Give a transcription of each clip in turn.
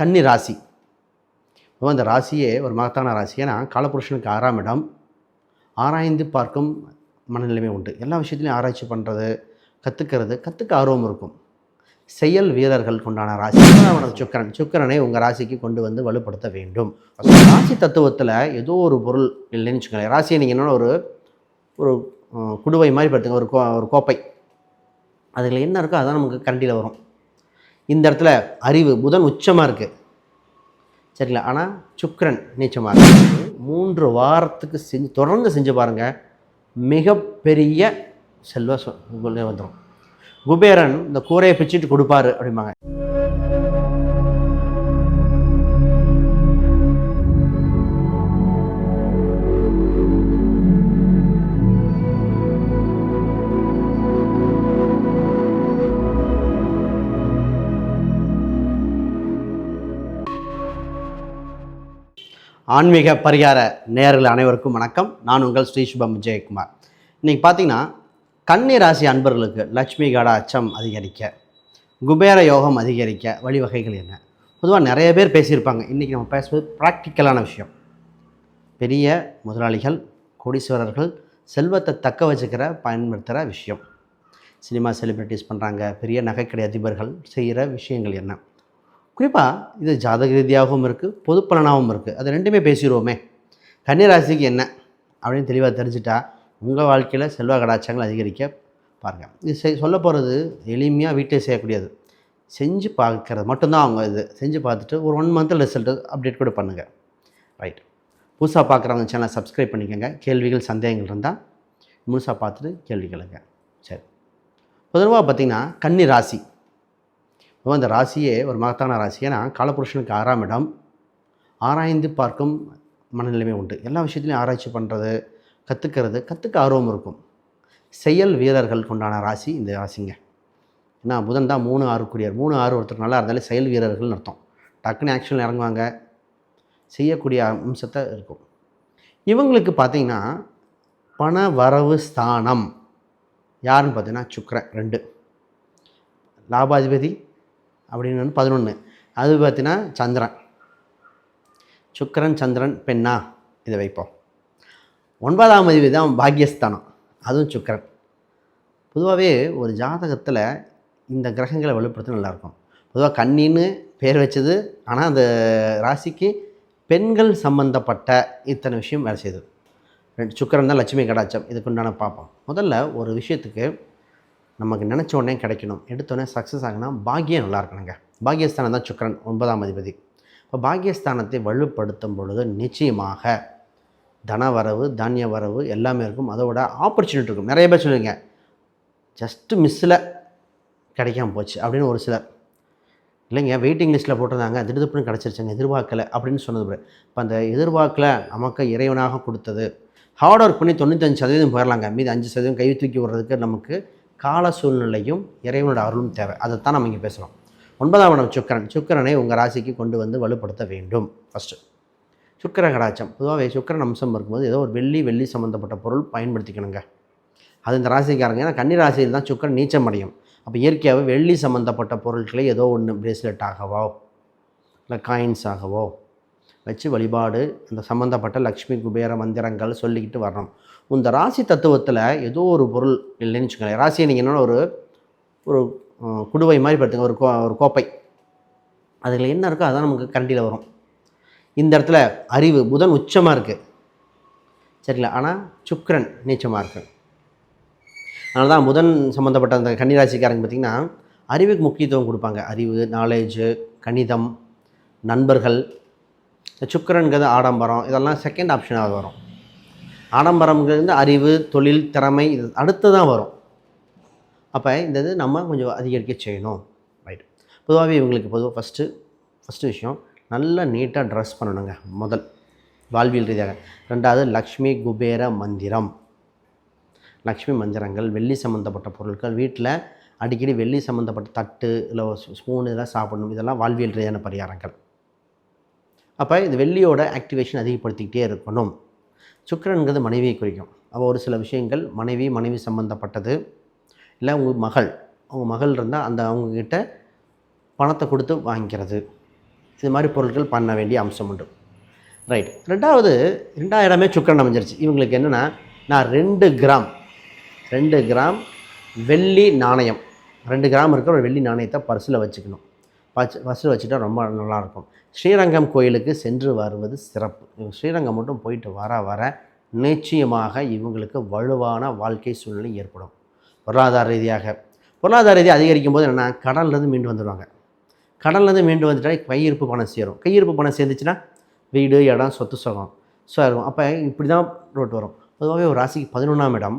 கன்னி ராசி. இப்போ அந்த ராசியே ஒரு மகத்தான ராசி. ஏன்னா காலபுருஷனுக்கு ஆறாம் இடம். ஆராய்ந்து பார்க்கும் மனநிலைமை உண்டு. எல்லா விஷயத்துலையும் ஆராய்ச்சி பண்ணுறது கற்றுக்கிறது கற்றுக்க ஆர்வம் இருக்கும். செயல் வீரர்கள் கொண்டான ராசி. அவனது சுக்கரன். சுக்கரனை உங்கள் ராசிக்கு கொண்டு வந்து வலுப்படுத்த வேண்டும். ராசி தத்துவத்தில் ஏதோ ஒரு பொருள் இல்லைன்னு வச்சுக்கோங்களேன். ராசியை நீங்கள் என்னென்ன ஒரு ஒரு குடுவை மாதிரி படுத்துங்க. ஒரு கோ ஒரு கோப்பை. அதில் என்ன இருக்கோ அதான் நமக்கு கரண்டியில் வரும். இந்த இடத்துல அறிவு புதன் உச்சமாக இருக்குது சரிங்களா? ஆனால் சுக்கரன் நீச்சமாக இருக்குது மூன்று வாரத்துக்கு செஞ்சு தொடர்ந்து செஞ்சு பாருங்கள் மிகப்பெரிய செல்வ வந்துடும் குபேரன் இந்த கூரையை பிச்சுட்டு கொடுப்பாரு அப்படிம்பாங்க. ஆன்மீக பரிகார நேயர்கள் அனைவருக்கும் வணக்கம். நான் உங்கள் ஸ்ரீ சுபம் விஜயகுமார். இன்றைக்கி பார்த்தீங்கன்னா கன்னி ராசி அன்பர்களுக்கு லட்சுமி கட அச்சம் அதிகரிக்க குபேர யோகம் அதிகரிக்க வழிவகைகள் என்ன? பொதுவாக நிறைய பேர் பேசியிருப்பாங்க. இன்றைக்கி நம்ம பேசுவது ப்ராக்டிக்கலான விஷயம். பெரிய முதலாளிகள் கோடீஸ்வரர்கள் செல்வத்தை தக்க வச்சுக்கிற பயன்படுத்துகிற விஷயம். சினிமா செலிப்ரிட்டிஸ் பண்ணுறாங்க பெரிய நகைக்கடை அதிபர்கள் செய்கிற விஷயங்கள் என்ன? குறிப்பாக இது ஜாதக ரீதியாகவும் இருக்குது பொது பலனாகவும் இருக்குது அது ரெண்டுமே பேசிடுவோமே. கன்னிராசிக்கு என்ன அப்படின்னு தெளிவாக தெரிஞ்சுட்டா உங்கள் வாழ்க்கையில் செல்வ கடாச்சங்கள் அதிகரிக்க பாருங்கள் இது செய் சொல்ல போகிறது எளிமையாக வீட்டில் செய்யக்கூடியது. செஞ்சு பார்க்கறது மட்டும்தான் அவங்க இது. செஞ்சு பார்த்துட்டு ஒரு ஒன் மந்த்தில் ரிசல்ட்டு அப்டேட் கூட பண்ணுங்கள் ரைட் புதுசாக பார்க்குறவங்க சேனலை சப்ஸ்கிரைப் பண்ணிக்கோங்க. கேள்விகள் சந்தேகங்கள் இருந்தால் முழுசாக பார்த்துட்டு கேள்வி கேளுங்க. சரி. பொதுவாக பார்த்தீங்கன்னா கன்னி ராசி இப்போ அந்த ராசியே ஒரு மகத்தான ராசி. ஏன்னா காலபுருஷனுக்கு ஆறாம் இடம். ஆராய்ந்து பார்க்கும் மனநிலைமை உண்டு. எல்லா விஷயத்துலையும் ஆராய்ச்சி பண்ணுறது கற்றுக்கிறது கற்றுக்க ஆர்வம் இருக்கும். செயல் வீரர்கள் கொண்டான ராசி இந்த ராசிங்க. ஏன்னா புதன் தான் மூணு ஆறு குடியார் மூணு ஆறு ஒருத்தர் நல்லா இருந்தாலே செயல் வீரர்கள்னு அர்த்தம். டக்குன்னு ஆக்ஷனில் இறங்குவாங்க. செய்யக்கூடிய அம்சத்தை இருக்கும். இவங்களுக்கு பார்த்தீங்கன்னா பண வரவு ஸ்தானம். யாருன்னு பார்த்தீங்கன்னா சுக்கரன் ரெண்டு. லாபாதிபதி அப்படின்னு வந்து பதினொன்று அது பார்த்தீங்கன்னா சந்திரன். சுக்கிரன் சந்திரன் பெண்ணா? இதை வைப்போம். ஒன்பதாம் அதிபதி தான் பாக்யஸ்தானம். அதுவும் சுக்கிரன். பொதுவாகவே ஒரு ஜாதகத்தில் இந்த கிரகங்களை வலுப்படுத்த நல்லாயிருக்கும். பொதுவாக கன்னின்னு பேர் வச்சது ஆனால் அந்த ராசிக்கு பெண்கள் சம்பந்தப்பட்ட இத்தனை விஷயம் வேலை செய்யுது. ரெண்டு சுக்கரன் தான் லட்சுமி கடாச்சம் இதுக்கு உண்டான பார்ப்போம் முதல்ல ஒரு விஷயத்துக்கு நமக்கு நினச்ச உடனே கிடைக்கணும். எடுத்தோடனே சக்ஸஸ் ஆகினா பாக்கியம் நல்லா இருக்கணுங்க. பாக்கியஸ்தானம் தான் சுக்கரன் ஒன்பதாம் அதிபதி. இப்போ பாக்கியஸ்தானத்தை வலுப்படுத்தும் பொழுது நிச்சயமாக தன வரவு தானிய வரவு எல்லாமே இருக்கும். அதோட ஆப்பர்ச்சுனிட்டி இருக்கும். நிறைய பேர் சொல்லுவீங்க ஜஸ்ட்டு மிஸ்ஸில் கிடைக்காம போச்சு அப்படின்னு ஒரு சிலர். இல்லைங்க வெயிட்டிங் லிஸ்ட்டில் போட்டிருந்தாங்க திடுதுப்புன்னு கிடச்சிருச்சுங்க எதிர்பார்க்கலை அப்படின்னு சொன்னது இப்போ அந்த எதிர்பார்க்கல நமக்கு இறைவனாக கொடுத்தது. ஹார்ட் ஒர்க் பண்ணி தொண்ணூத்தஞ்சு சதவீதம் போயிடலாங்க மீது அஞ்சு சதவீதம் கை தூக்கி விடுறதுக்கு நமக்கு கால சூழ்நிலையும் இறைவனோட அருளும் தேவை. அதைத்தான் நம்ம இங்கே பேசுகிறோம் ஒன்பதாம் இடம் சுக்கரன். சுக்கிரனை உங்கள் ராசிக்கு கொண்டு வந்து வலுப்படுத்த வேண்டும். ஃபஸ்ட்டு சுக்கிர கடாச்சம் பொதுவாகவே சுக்கிரன் அம்சம் இருக்கும்போது ஏதோ ஒரு வெள்ளி வெள்ளி சம்மந்தப்பட்ட பொருள் பயன்படுத்திக்கணுங்க. அது இந்த ராசிக்காரங்க. ஏன்னா கன்னி ராசியில் தான் சுக்கிரன் நீச்சம் அடையும். அப்போ இயற்கையாகவே வெள்ளி சம்மந்தப்பட்ட பொருட்களை ஏதோ ஒன்று பிரேஸ்லெட் ஆகவோ இல்லை காயின்ஸ் ஆகவோ வச்சு வழிபாடு இந்த சம்மந்தப்பட்ட லக்ஷ்மி குபேர மந்திரங்கள் சொல்லிக்கிட்டு வரணும். இந்த ராசி தத்துவத்தில் ஏதோ ஒரு பொருள் இல்லைன்னு வச்சுக்கோங்களேன். ராசியை நீங்கள் என்னென்ன ஒரு ஒரு குடுவை மாதிரி படுத்துங்க. ஒரு கோ ஒரு கோப்பை. அதில் என்ன இருக்கோ அதான் நமக்கு கரண்டியில் வரும். இந்த இடத்துல அறிவு புதன் உச்சமாக இருக்குது சரிங்களா? ஆனால் சுக்கரன் நீச்சமாக இருக்கு. அதனால தான் புதன் சம்மந்தப்பட்ட அந்த கன்னிராசிக்காரங்க பார்த்திங்கன்னா அறிவுக்கு முக்கியத்துவம் கொடுப்பாங்க. அறிவு நாலேஜு கணிதம் நண்பர்கள் இந்த சுக்கரன்கிறது ஆடம்பரம். இதெல்லாம் செகண்ட் ஆப்ஷனாக வரும். ஆடம்பரம்ங்கிறது அறிவு தொழில் திறமை இது அடுத்து தான் வரும். அப்போ இந்த இது நம்ம கொஞ்சம் அதிகரிக்க செய்யணும். ரைட் பொதுவாகவே இவங்களுக்கு பொதுவாக ஃபஸ்ட்டு ஃபஸ்ட்டு விஷயம் நல்லா நீட்டாக ட்ரெஸ் பண்ணணுங்க. முதல் வாழ்வியல் ரீதியாக. ரெண்டாவது லக்ஷ்மி குபேர மந்திரம். லக்ஷ்மி மந்திரங்கள் வெள்ளி சம்மந்தப்பட்ட பொருட்கள் வீட்டில் அடிக்கடி வெள்ளி சம்மந்தப்பட்ட தட்டு இல்லை ஸ்பூன் இதெல்லாம் சாப்பிடணும். இதெல்லாம் வாழ்வியல் ரீதியான பரிகாரங்கள். அப்போ இந்த வெள்ளியோட ஆக்டிவேஷன் அதிகப்படுத்திக்கிட்டே இருக்கணும். சுக்கிரன்கிறது மனைவியை குறிக்கும். அப்போ ஒரு சில விஷயங்கள் மனைவி மனைவி சம்மந்தப்பட்டது இல்லை உங்கள் மகள் அவங்க மகள் இருந்தால் அந்த அவங்கக்கிட்ட பணத்தை கொடுத்து வாங்கிக்கிறது. இது மாதிரி பொருட்கள் பண்ண வேண்டிய அம்சம் உண்டு. ரைட் ரெண்டாவது ரெண்டாயிரமே சுக்கரன் அமைஞ்சிருச்சு. இவங்களுக்கு என்னென்னா நான் ரெண்டு கிராம் ரெண்டு கிராம் வெள்ளி நாணயம். ரெண்டு கிராம் இருக்கிற ஒரு வெள்ளி நாணயத்தை பர்சில் வச்சுக்கணும். பச்சு பர்ஸில் வச்சுட்டா ரொம்ப நல்லாயிருக்கும். ஸ்ரீரங்கம் கோயிலுக்கு சென்று வருவது சிறப்பு. ஸ்ரீரங்கம் மட்டும் போயிட்டு வர வர நிச்சயமாக இவங்களுக்கு வலுவான வாழ்க்கை சூழ்நிலை ஏற்படும். பொருளாதார ரீதியாக. பொருளாதார ரீதியாக அதிகரிக்கும் போது என்னென்னா கடன்லேருந்து மீண்டு வந்துடுவாங்க. கடன்லேருந்து மீண்டு வந்துட்டால் கையிருப்பு பணம் சேரும். கையிருப்பு பணம் சேர்ந்துச்சுன்னா வீடு இடம் சொத்து சுகம். ஸோ இருக்கும் அப்போ இப்படி தான் ரோட்டு வரும். பொதுவாகவே ஒரு ராசிக்கு பதினொன்றாம் இடம்.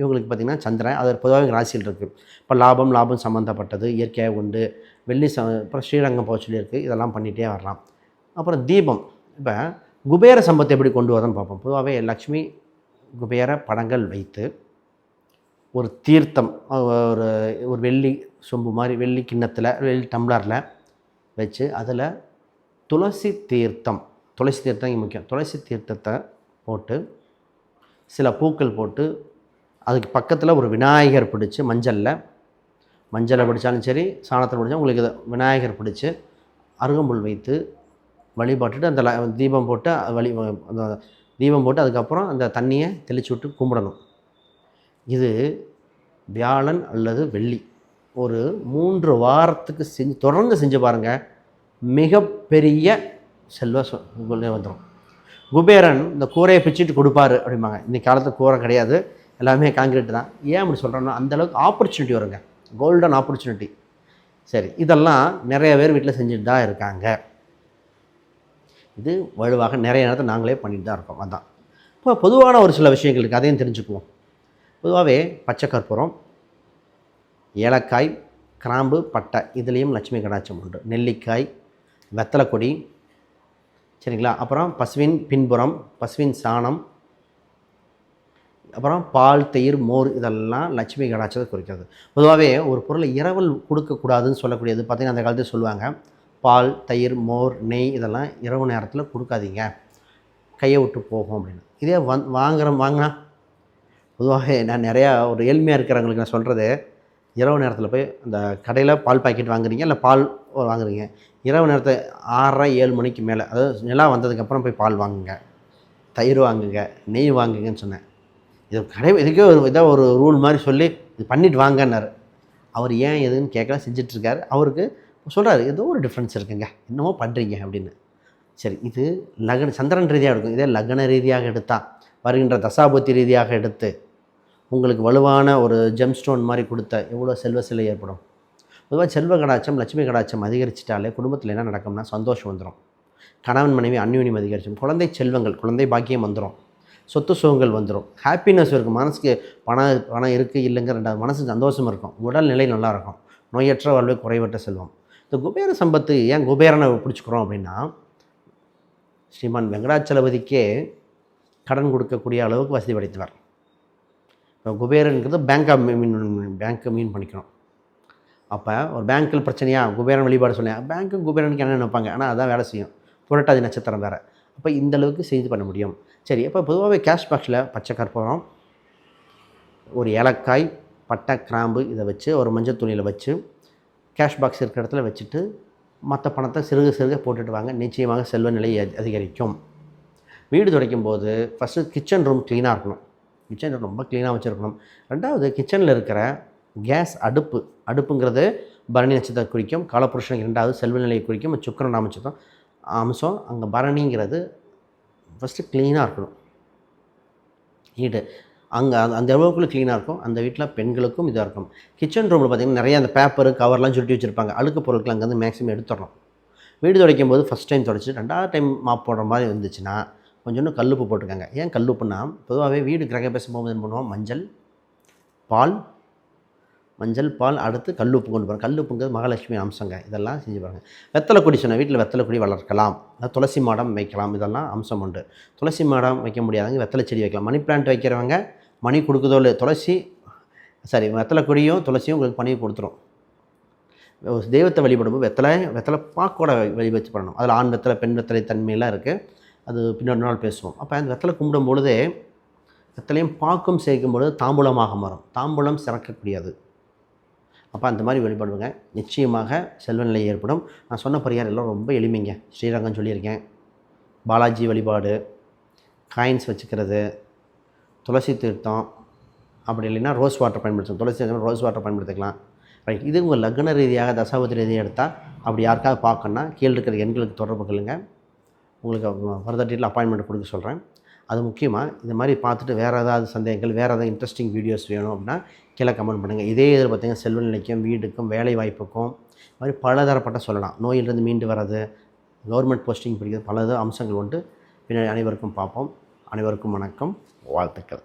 இவங்களுக்கு பார்த்திங்கன்னா சந்திரன். அது பொதுவாகவே ராசியில் இருக்குது இப்போ லாபம் லாபம் சம்மந்தப்பட்டது இயற்கையாக உண்டு. வெள்ளி ச அப்புறம் ஸ்ரீரங்கம் போக சொல்லியிருக்கு. இதெல்லாம் பண்ணிகிட்டே வரலாம். அப்புறம் தீபம். இப்போ குபேர சம்பத்தை எப்படி கொண்டு வரதுன்னு பார்ப்போம். பொதுவாகவே லக்ஷ்மி குபேர படங்கள் வைத்து ஒரு தீர்த்தம் ஒரு ஒரு வெள்ளி சொம்பு மாதிரி வெள்ளி கிண்ணத்தில் வெள்ளி டம்ளரில் வச்சு அதில் துளசி தீர்த்தம் துளசி தீர்த்தம் இங்கே முக்கியம். துளசி தீர்த்தத்தை போட்டு சில பூக்கள் போட்டு அதுக்கு பக்கத்தில் ஒரு விநாயகர் பிடிச்சி மஞ்சளில் மஞ்சளை பிடிச்சாலும் சரி சாணத்தில் பிடிச்சா உங்களுக்கு இதை விநாயகர் பிடிச்சி அருகம்புல் வைத்து வழிபாட்டுட்டு அந்த தீபம் போட்டு வழி அந்த தீபம் போட்டு அதுக்கப்புறம் அந்த தண்ணியை தெளிச்சு விட்டு கும்பிடணும். இது வியாழன் அல்லது வெள்ளி. ஒரு மூன்று வாரத்துக்கு செஞ்சு தொடர்ந்து செஞ்சு பாருங்கள் மிகப்பெரிய செல்வ வந்துடும் குபேரன் இந்த கூரையை பிச்சுட்டு கொடுப்பாரு அப்படிம்பாங்க. இன்றைக்கி காலத்தில் கூரை கிடையாது. எல்லாமே காங்கிரீட் தான். ஏன் அப்படி சொல்கிறேன்னா அந்தளவுக்கு ஆப்பர்ச்சுனிட்டி வருங்க. கோல்டன் ஆப்பர்ச்சுனிட்டி சரி இதெல்லாம் நிறைய பேர் வீட்டில் செஞ்சுட்டு தான் இருக்காங்க. இது வலுவாக நிறைய நேரத்தை நாங்களே பண்ணிட்டு தான் இருக்கோம். அதான். இப்போ பொதுவான ஒரு சில விஷயங்களுக்கு அதையும் தெரிஞ்சுக்குவோம். பொதுவாகவே பச்சை கற்பூரம் ஏலக்காய் கிராம்பு பட்டை இதுலேயும் லட்சுமி கடாட்சம் உண்டு. நெல்லிக்காய் வெத்தலை கொடி சரிங்களா? அப்புறம் பசுவின் பின்புறம் பசுவின் சாணம் அப்புறம் பால் தயிர் மோர் இதெல்லாம் லட்சுமி கடாட்சத்தை குறிக்கிறது. பொதுவாகவே ஒரு பொருளை இரவல் கொடுக்கக்கூடாதுன்னு சொல்லக்கூடியது பார்த்திங்கன்னா அந்த காலத்தில் சொல்லுவாங்க. பால் தயிர் மோர் நெய் இதெல்லாம் இரவு நேரத்தில் கொடுக்காதீங்க. கையை விட்டு போகும் அப்படின்னு. இதே வந் வாங்குற வாங்கினா பொதுவாகவே நான் நிறையா ஒரு ஏழ்மையாக இருக்கிறவங்களுக்கு நான் சொல்கிறது இரவு நேரத்தில் போய் அந்த கடையில் பால் பாக்கெட் வாங்குறீங்க இல்லை பால் வாங்குறீங்க. இரவு நேரத்தை ஆறரை ஏழு மணிக்கு மேலே அதாவது நிலா வந்ததுக்கப்புறம் போய் பால் வாங்குங்க. தயிர் வாங்குங்க நெய் வாங்குங்கன்னு சொன்னேன். இது கடை இதுக்கே ஒரு இதாக ஒரு ரூல் மாதிரி சொல்லி இது பண்ணிட்டு வாங்கன்னாரு. அவர் ஏன் எதுன்னு கேட்கலாம் செஞ்சிட்ருக்காரு. அவருக்கு சொல்கிறாரு ஏதோ ஒரு டிஃப்ரென்ஸ் இருக்குங்க. என்னமோ பண்ணுறீங்க அப்படின்னு. சரி இது லக்ன சந்திரன் ரீதியாக எடுக்கும். இதே லக்ன ரீதியாக எடுத்தால் வருகின்ற தசாபத்தி ரீதியாக எடுத்து உங்களுக்கு வலுவான ஒரு ஜெம் ஸ்டோன் மாதிரி கொடுத்த எவ்வளோ செல்வ சிலை ஏற்படும்? பொதுவாக செல்வ கடாட்சம் லட்சுமி கடாட்சம் அதிகரிச்சிட்டாலே குடும்பத்தில் என்ன நடக்கும்னா சந்தோஷம் வந்துடும் கணவன் மனைவி அந்யோன்யம் அதிகரிச்சும். குழந்தை செல்வங்கள் குழந்தை பாக்கியம் வந்துடும் சொத்து சுகங்கள் வந்துடும் ஹாப்பினஸ் இருக்கும் மனசுக்கு பணம் பணம் இருக்குது இல்லைங்க ரெண்டாவது மனசு சந்தோஷம் இருக்கும். உடல்நிலை நல்லாயிருக்கும் நோயற்ற வாழ்வு குறைவற்ற செல்வம். இந்த குபேர சம்பத்து ஏன் குபேரனை பிடிச்சிக்கிறோம் அப்படின்னா ஸ்ரீமான் வெங்கடாச்சலபதிக்கே கடன் கொடுக்கக்கூடிய அளவுக்கு வசதி படைத்தவர். இப்போ குபேரனுங்கிறது பேங்காக மீன் பேங்க்கை மீன் பண்ணிக்கணும் அப்போ ஒரு பேங்க்கில் பிரச்சனையா? குபேரன் வழிபாடு சொன்னேன். பேங்க்கும் குபேரனுக்கு என்ன நினைப்பாங்க? ஆனால் அதான் வேலை செய்யும். புரட்டாதி நட்சத்திரம் வேறு. அப்போ இந்தளவுக்கு சேஞ்ச் செய்து பண்ண முடியும். சரி அப்போ பொதுவாகவே கேஷ் பாக்ஸில் பச்சை கற்பூரம் ஒரு ஏலக்காய் பட்டை கிராம்பு இதை வச்சு ஒரு மஞ்சள் துணியில் வச்சு கேஷ் பாக்ஸ் இருக்கிற இடத்துல வச்சுட்டு மற்ற பணத்தை சிறுக சிறுக போட்டுட்டு வாங்க. நிச்சயமாக செல்வ நிலை அதிகரிக்கும். வீடு துடைக்கும் போது ஃபஸ்ட்டு கிச்சன் ரூம் க்ளீனாக இருக்கணும். கிச்சன் ரூம் ரொம்ப க்ளீனாக வச்சுருக்கணும். ரெண்டாவது கிச்சனில் இருக்கிற கேஸ் அடுப்பு. அடுப்புங்கிறது பரணி நட்சத்திரம் குறிக்கும் காலப்புருஷனுக்கு ரெண்டாவது செல்வ நிலையை குறிக்கும் சுக்கரன் அமைச்சதும் அம்சம் அங்கே பரணிங்கிறது ஃபஸ்ட்டு க்ளீனாக இருக்கணும். வீடு அங்கே அந்த அந்த அளவுக்குள்ளே க்ளீனாக இருக்கும். அந்த வீட்டில் பெண்களுக்கும் இதாக இருக்கும். கிச்சன் ரூமில் பார்த்திங்கன்னா நிறைய அந்த பேப்பர் கவர்லாம் சுருட்டி வச்சுருப்பாங்க. அழுக்கு பொருட்கள் அங்கேருந்து மேக்ஸிமம் எடுத்துடணும். வீடு துடைக்கும் போது ஃபஸ்ட் டைம் துடைச்சி ரெண்டாவது டைம் மாப் போடுற மாதிரி இருந்துச்சுன்னா கொஞ்சோண்டு கல்லுப்பு போட்டுக்கோங்க ஏன் கல்லுப்புனா பொதுவாகவே வீடு கிரகபேசம் போகும்போது என்ன பண்ணுவோம்? மஞ்சள் பால் மஞ்சள் பால் அடுத்து கல்லுப்பு கொண்டு போகிறோம் கல்லுப்புங்கிறது மகாலட்சுமி அம்சங்க. இதெல்லாம் செஞ்சு பாருங்க. வெத்தலை கொடி சொன்ன வீட்டில் வெத்தலை கொடி வளர்க்கலாம். அதாவது துளசி மாடம் வைக்கலாம். இதெல்லாம் அம்சம் உண்டு. துளசி மாடம் வைக்க முடியாதவங்க வெத்தலை செடி வைக்கலாம். மணி பிளான்ட் வைக்கிறவங்க மணி கொடுக்குதோ இல்லை துளசி சாரி வெத்தலை கொடியும் துளசியும் உங்களுக்கு பண்ணி கொடுத்துரும். தெய்வத்தை வழிபடும்போது வெத்தலை வெத்தலை பாக்கோட வழி வச்சு பண்ணணும். அதில் ஆண் வெத்தலை பெண் வெத்தலை தன்மையெல்லாம் இருக்குது அது பின்னொரு நாள் பேசுவோம். அப்போ அந்த வெத்தலை கும்பிடும் பொழுதே வெத்தலையும் பாக்கும் சேர்க்கும் பொழுது தாம்பூலமாக மாறும். தாம்பூலம் சிறக்கக்கூடியது. அப்போ அந்த மாதிரி வழிபடுங்க நிச்சயமாக செல்வநிலை ஏற்படும். நான் சொன்ன பரிகாரம் எல்லாம் ரொம்ப எளிமைங்க. ஸ்ரீரங்கம் சொல்லியிருக்கேன். பாலாஜி வழிபாடு காயின்ஸ் வச்சுக்கிறது துளசி தீர்த்தம் அப்படி இல்லைன்னா ரோஸ் வாட்டர் பயன்படுத்தணும் துளசி தீர்த்தம் ரோஸ் வாட்டர் பயன்படுத்திக்கலாம். ரைட் இது உங்கள் லக்ன ரீதியாக தசாபதி ரீதியாக எடுத்தால் அப்படி யாருக்காவது பார்க்கணுன்னா கீழே இருக்கிற எண்களுக்கு தொடர்பு கொள்ளுங்கள் உங்களுக்கு ஃபர்தர் டீட்டில் அப்பாயின்மெண்ட் கொடுக்க சொல்கிறேன் அது முக்கியமாக இந்த மாதிரி பார்த்துட்டு வேறு ஏதாவது சந்தேகங்கள் வேறு ஏதாவது இன்ட்ரெஸ்டிங் வீடியோஸ் வேணும் அப்படின்னா கீழே கமெண்ட் பண்ணுங்கள் இதே இதில் பார்த்தீங்கன்னா செல்வ நிலைக்கும் வீடுக்கும் வேலை வாய்ப்புக்கும் இது மாதிரி பலதரப்பட்ட சொல்லலாம். நோயிலிருந்து மீண்டு வர்றது கவர்மெண்ட் போஸ்டிங் பிடிக்கிறது பல அம்சங்கள் உண்டு. பின்னாடி அனைவருக்கும் பார்ப்போம். அனைவருக்கும் வணக்கம். வாழ்த்துக்கள்.